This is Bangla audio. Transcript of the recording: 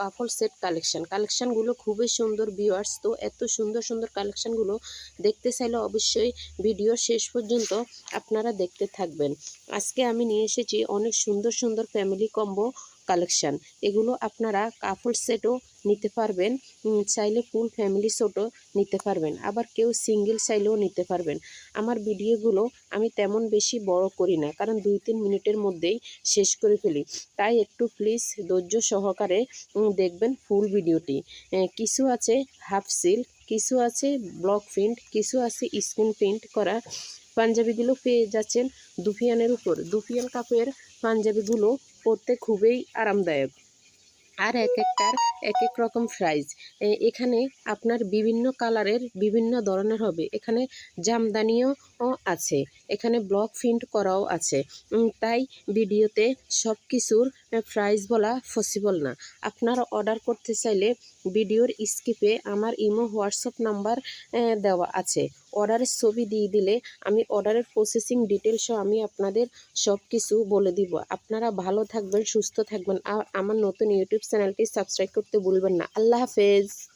কাপড় সেট কালেকশান কালেকশানগুলো খুবই সুন্দর ভিউয়ার্স তো এত সুন্দর সুন্দর কালেকশানগুলো দেখতে চাইলে অবশ্যই ভিডিও শেষ পর্যন্ত আপনারা দেখতে থাকবেন। আজকে আমি নিয়ে এসেছি অনেক সুন্দর সুন্দর ফ্যামিলি কম্বো কালেকশান এগুলো আপনারা কাপড় সেটও নিতে পারবেন চাইলে ফুল ফ্যামিলি সেটও নিতে পারবেন। আবার কেউ সিঙ্গেল চাইলেও নিতে পারবেন। আমার ভিডিওগুলো আমি তেমন বেশি বড় করি না, কারণ দুই তিন মিনিটের মধ্যেই শেষ করে ফেলি। তাই একটু প্লিজ ধৈর্য সহকারে দেখবেন ফুল ভিডিওটি কিছু আছে হাফ সিল কিছু আছে ব্লক প্রিন্ট কিছু আছে স্ক্রিন প্রিন্ট করা পাঞ্জাবিগুলো পেয়ে যাচ্ছেন দুফিয়ানের উপর। দুফিয়ান কাপের পাঞ্জাবিগুলো পরতে খুবই আরামদায়ক। আর এক একটার এক এক রকম প্রাইস এখানে আপনার বিভিন্ন কালারের বিভিন্ন ধরনের হবে। এখানে জামদানিও আছে। এখানে ব্লক প্রিন্ট করাও আছে। তাই ভিডিওতে সব কিছুর প্রাইস বলা পসিবল না। আপনারা অর্ডার করতে চাইলে ভিডিওর স্কিপে আমার ইমো, হোয়াটসঅ্যাপ নাম্বার দেওয়া আছে। অর্ডারের ছবি দিয়ে দিলে আমি অর্ডারের প্রসেসিং ডিটেলসও আমি আপনাদের সব কিছু বলে দিব। আপনারা ভালো থাকবেন, সুস্থ থাকবেন। আর আমার নতুন ইউটিউব চ্যানেলটি সাবস্ক্রাইব করতে ভুলবেন না। আল্লাহ হাফেজ।